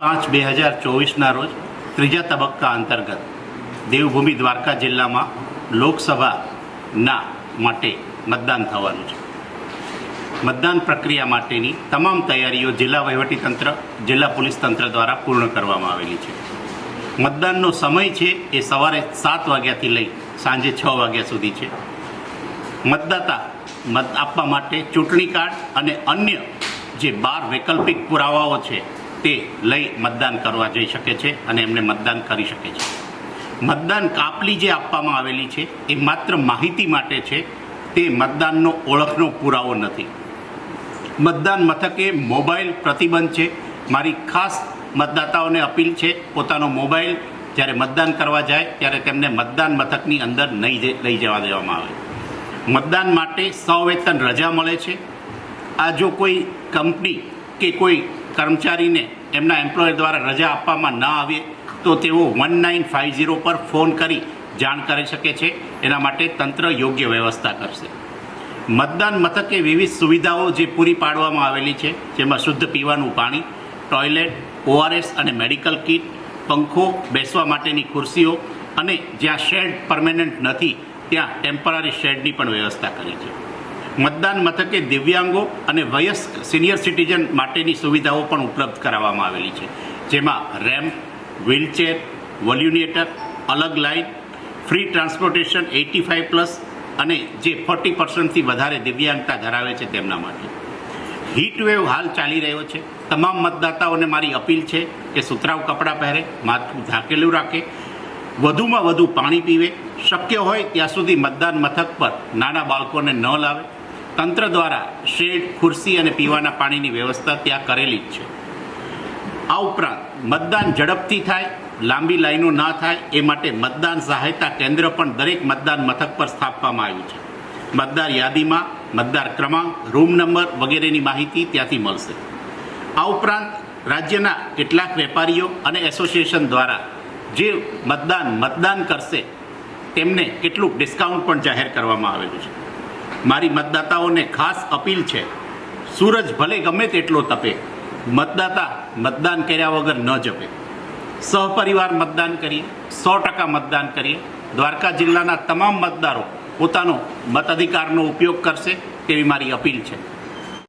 પાંચ બે હજાર ચોવીસના રોજ ત્રીજા તબક્કા અંતર્ગત દેવભૂમિ દ્વારકા જિલ્લામાં લોકસભાના માટે મતદાન થવાનું છે. મતદાન પ્રક્રિયા માટેની તમામ તૈયારીઓ જિલ્લા વહીવટીતંત્ર, જિલ્લા પોલીસ તંત્ર દ્વારા પૂર્ણ કરવામાં આવેલી છે. મતદાનનો સમય છે એ સવારે સાત વાગ્યાથી લઈ સાંજે છ વાગ્યા સુધી છે. મતદાતા મત આપવા માટે ચૂંટણી કાર્ડ અને અન્ય જે બાર વૈકલ્પિક પુરાવાઓ છે તે લઈ મતદાન કરવા જઈ શકે છે અને એમને મતદાન કરી શકે છે. મતદાન કાપલી જે આપવામાં આવેલી છે, એ માત્ર માહિતી માટે છે, તે મતદાનનો ઓળખનો પુરાવો નથી. મતદાન મથકે મોબાઈલ પ્રતિબંધ છે. મારી ખાસ મતદાતાઓને અપીલ છે, પોતાનો મોબાઈલ જ્યારે મતદાન કરવા જાય, ત્યારે તેમને મતદાન મથકની અંદર નહીં લઈ જવા દેવામાં આવે. મતદાન માટે સવેતન રજા મળે છે. આ જો કોઈ કંપની કે કોઈ કર્મચારીને એમના એમ્પ્લોયર દ્વારા રજા આપવામાં ન આવે તો તેઓ વન નાઇન ફાઇવ ઝીરો પર ફોન કરી જાણ કરી શકે છે. એના માટે તંત્ર યોગ્ય વ્યવસ્થા કરશે. મતદાન મથકે વિવિધ સુવિધાઓ જે પૂરી પાડવામાં આવેલી છે, જેમાં શુદ્ધ પીવાનું પાણી, ટોયલેટ, ઓઆરએસ અને મેડિકલ કિટ, પંખો, બેસવા માટેની ખુરશીઓ અને જ્યાં શેડ પરમેનન્ટ નથી, ત્યાં ટેમ્પરરી શેડની પણ વ્યવસ્થા કરી છે. મતદાન મથકે દિવ્યાંગો અને વયસ્ક સિનિયર સિટીઝન માટેની સુવિધાઓ પણ ઉપલબ્ધ કરાવવામાં આવેલી છે. જેમાં રેમ્પ વ્હીલચેર વોલ્યુનિએટર અલગ line free transportation eighty five plus અને જે ફોર્ટી પર્સન્ટથી વધારે દિવ્યાંગતા ધરાવે છે તેમના માટે. હીટ વેવ હાલ ચાલી રહ્યો છે. તમામ મતદાતાઓને મારી અપીલ છે કે સુતરાઉ કપડાં પહેરે, માથું ઢાંકેલું રાખે, વધુમાં વધુ પાણી પીવે. શક્ય હોય ત્યાં સુધી મતદાન મથક પર નાના બાળકોને ન લાવે. તંત્ર દ્વારા શેડ, ખુરશી અને પીવાના પાણીની વ્યવસ્થા ત્યાં કરેલી જ છે. આ ઉપરાંત મતદાન ઝડપથી થાય, લાંબી લાઈનો ના થાય, એ માટે મતદાન સહાયતા કેન્દ્ર પણ દરેક મતદાન મથક પર સ્થાપવામાં આવ્યું છે. મતદાર યાદીમાં મતદાર ક્રમાંક, રૂમ નંબર વગેરેની માહિતી ત્યાંથી મળશે. આ ઉપરાંત રાજ્યના કેટલાક વેપારીઓ અને એસોસિએશન દ્વારા જે મતદાન મતદાન કરશે, તેમને કેટલું ડિસ્કાઉન્ટ પણ જાહેર કરવામાં આવેલું છે. મારી મતદાતાઓને ખાસ અપીલ છે, સૂરજ ભલે ગમે તેટલો તપે, મતદાતા મતદાન કર્યા વગર ન જપે. સહપરિવાર મતદાન કરીએ, સો ટકા મતદાન કરીએ, દ્વારકા જિલ્લાના તમામ મતદારો પોતાનો મતાધિકારનો ઉપયોગ કરશે તેવી મારી અપીલ છે.